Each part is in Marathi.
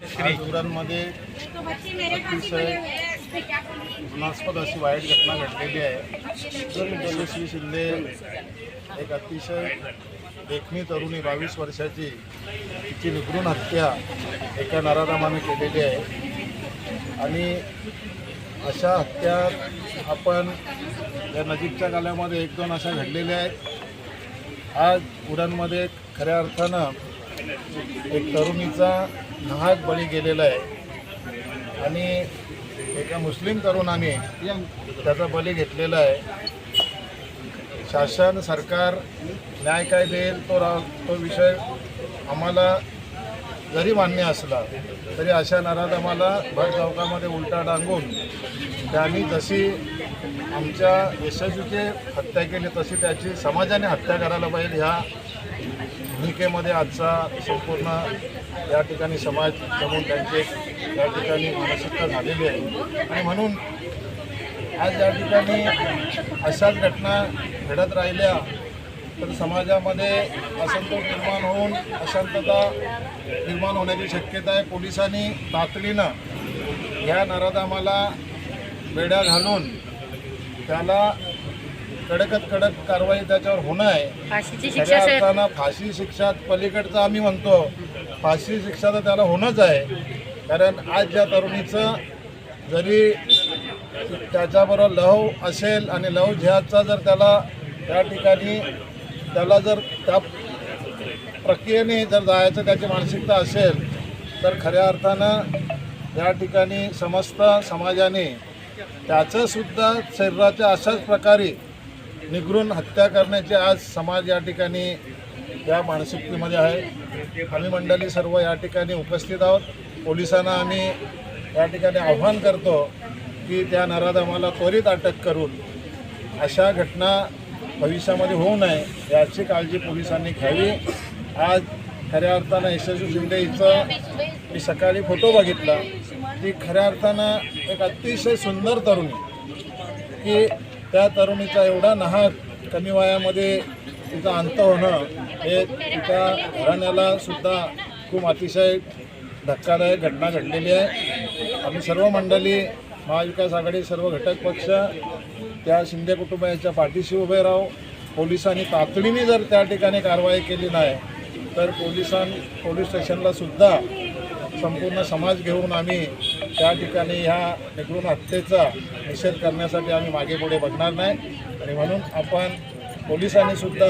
आज उरणमध्ये अतिशय घृणास्पद अशी वाईट घटना घडलेली आहे. यशस्वी शिंदे एक अतिशय देखणी तरुणी बावीस वर्षाची तिची निगडून हत्या एका नारारामाने केलेली आहे. आणि अशा हत्या आपण या नजीकच्या कालामध्ये एक दोन अशा घडलेल्या आहेत. आज उरणमध्ये खऱ्या अर्थानं एक तरुणीचा नाहक बळी गेलेला आहे. आणि एका मुस्लिम तरुणाने त्याचा बळी घेतलेला आहे. शासन सरकार न्याय काय देईल तो रा तो विषय आम्हाला जरी मान्य असला तरी अशा नाराज आम्हाला भर चौकामध्ये उलटा टांगून त्यांनी जशी आमच्या यशस्वीचे हत्या केली तशी त्याची समाजाने हत्या करायला पाहिजे. ह्या भूमिकेमध्ये आजचा संपूर्ण या ठिकाणी समाज जमून त्यांची या ठिकाणी मानसिकता झालेली आहे. आणि म्हणून आज या ठिकाणी अशाच घटना घडत राहिल्या तर समाजामध्ये असंतोष निर्माण होऊन अशांतता निर्माण होण्याची शक्यता आहे. पोलिसांनी तातडीनं या नराधामाला बेड्या घालून त्याला कडकत कडक कारवाई त्याच्यावर होणं आहे. खऱ्या अर्थानं फाशी शिक्षा पलीकडचं आम्ही म्हणतो. फाशी शिक्षा तर त्याला होणंच आहे. कारण आज ज्या तरुणीचं जरी त्याच्याबरोबर लव असेल आणि लव जिहादचा जर त्याला त्या ठिकाणी त्याला जर त्या प्रक्रियेने जर जायचं त्याची मानसिकता असेल तर खऱ्या अर्थानं या ठिकाणी समस्त समाजाने त्याचंसुद्धा शरीराच्या अशाच प्रकारे निगरून हत्या करण्याची आज समाज या ठिकाणी या मानसिकतेमध्ये आहे. आम्ही मंडळी सर्व या ठिकाणी उपस्थित आहोत. पोलिसांना आम्ही या ठिकाणी आव्हान करतो की त्या नराधमाला त्वरित अटक करून अशा घटना भविष्यामध्ये होऊ नये याची काळजी पोलिसांनी घ्यावी. आज खऱ्या अर्थानं यशस्वी शिंदे हिचं मी सकाळी फोटो बघितला. ती खऱ्या अर्थानं एक अतिशय सुंदर तरुणी. की त्या तरुणीचा एवढा नाहक कमी वयामध्ये तिचा अंत होणं हे तिच्या घराण्याला सुद्धा खूप अतिशय धक्कादायक घटना घडलेली आहे. आम्ही सर्व मंडळी महाविकास आघाडी सर्व घटक पक्ष त्या शिंदे कुटुंबाच्या पाठीशी उभे राहू पोलिसांनी तातडीने जर त्या ठिकाणी कारवाई केली नाही तर पोलिसां पोलीस स्टेशनला सुद्धा संपूर्ण समाज घेऊन आम्ही त्या ठिकाणी ह्या निगडून हत्येचा निषेध करण्यासाठी आम्ही मागे पुढे बघणार नाही. आणि म्हणून आपण पोलिसांनी सुद्धा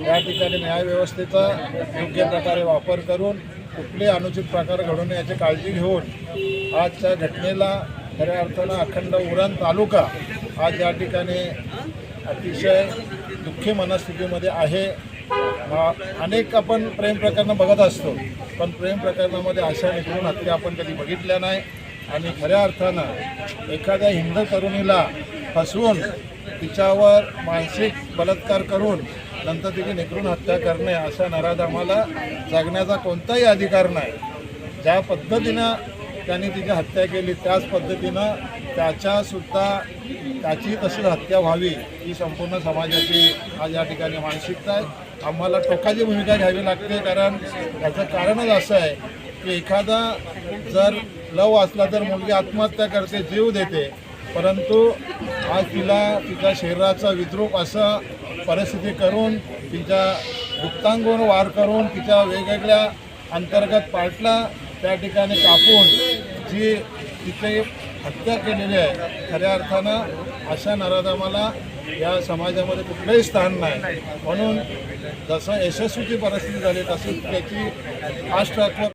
या ठिकाणी न्यायव्यवस्थेचा योग्य प्रकारे वापर करून कुठले अनुचित प्रकार घडून याची काळजी घेऊन आजच्या घटनेला खऱ्या अर्थानं अखंड उरण तालुका आज या ठिकाणी अतिशय दुःखी मनस्थितीमध्ये आहे. हा अनेक आपण प्रेम प्रकरणं बघत असतो पण प्रेम प्रकरणामध्ये अशा निघून हत्या आपण कधी बघितल्या नाही. आणि खऱ्या अर्थानं एखाद्या हिंद तरुणीला फसवून तिच्यावर मानसिक बलात्कार करून नंतर तिची निकरून हत्या करणे अशा नराधामाला जगण्याचा कोणताही अधिकार नाही. ज्या पद्धतीनं त्यांनी तिची हत्या केली त्याच पद्धतीनं त्याच्यासुद्धा त्याची तशीच हत्या व्हावी ही संपूर्ण समाजाची आज या ठिकाणी मानसिकता आहे. आम्हाला टोकाची भूमिका घ्यावी लागते कारण त्याचं कारणच असं आहे की एखादा जर लव असला तर मुलगी आत्महत्या करते जीव देते. परंतु आज तिला तिच्या शरीराचा विद्रूप असं परिस्थिती करून तिच्या गुप्तांगून वार करून तिच्या वेगवेगळ्या अंतर्गत पार्टला त्या ठिकाणी कापून जी तिथे हत्या केलेली आहे. खऱ्या अर्थानं अशा नराधमाला या समाजामध्ये कुठलंही स्थान नाही. म्हणून जसं यशस्वीची परिस्थिती झाली तशी त्याची फास्ट ट्रॅकवर